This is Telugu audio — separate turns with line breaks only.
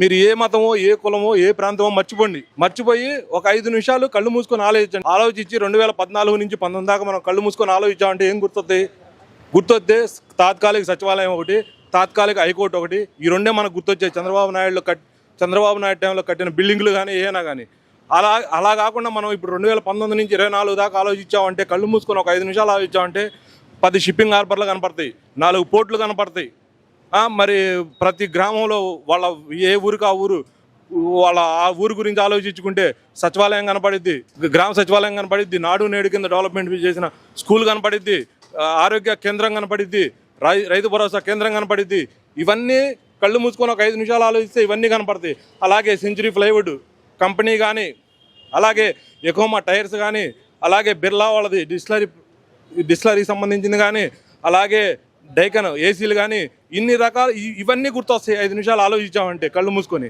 మీరు ఏ మతమో ఏ కులమో ఏ ప్రాంతమో మర్చిపోండి. మర్చిపోయి ఒక ఐదు నిమిషాలు కళ్ళు మూసుకొని ఆలోచించండి. ఆలోచించి రెండు వేల పద్నాలుగు నుంచి పంతొమ్మిది దాకా మనం కళ్ళు మూసుకొని ఆలోచించామంటే ఏం గుర్తొస్తాయి గుర్తొస్తే తాత్కాలిక సచివాలయం ఒకటి తాత్కాలిక హైకోర్టు ఒకటి. ఈ రెండే మనకు గుర్తొచ్చాయి. చంద్రబాబు నాయుడులో కట్ చంద్రబాబు నాయుడు టైంలో కట్టిన బిల్డింగ్లు కానీ ఏమైనా కానీ అలా అలా కాకుండా మనం ఇప్పుడు రెండు వేల పంతొమ్మిది నుంచి ఇరవై నాలుగు దాకా ఆలోచించామంటే కళ్ళు మూసుకొని ఒక ఐదు నిమిషాలు ఆలోచించామంటే పది షిప్పింగ్ హార్బర్లు కనపడతాయి. నాలుగు పోర్ట్లు కనపడతాయి. మరి ప్రతి గ్రామంలో వాళ్ళ ఏ ఊరికి ఆ ఊరు వాళ్ళ ఆ ఊరి గురించి ఆలోచించుకుంటే సచివాలయం కనపడిద్ది గ్రామ సచివాలయం కనపడిద్ది నాడు నేడు కింద డెవలప్మెంట్ చేసిన స్కూల్ కనపడిద్ది ఆరోగ్య కేంద్రం కనపడిద్ది రై- రైతు భరోసా కేంద్రం కనపడిద్ది. ఇవన్నీ కళ్ళు మూసుకొని ఒక ఐదు నిమిషాలు ఆలోచిస్తే ఇవన్నీ కనపడతాయి. అలాగే సెంచురీ ప్లైవుడ్ కంపెనీ కానీ అలాగే ఎకోమా టైర్స్ కానీ అలాగే బిర్లా వాళ్ళది డిస్లరీ డిస్లరీకి సంబంధించింది కానీ అలాగే డైకన్ ఏసీలు కానీ ఇన్ని రకాల ఇవన్నీ గుర్తొస్తాయి. ఐదు నిమిషాలు ఆలోచించామంటే కళ్ళు మూసుకొని.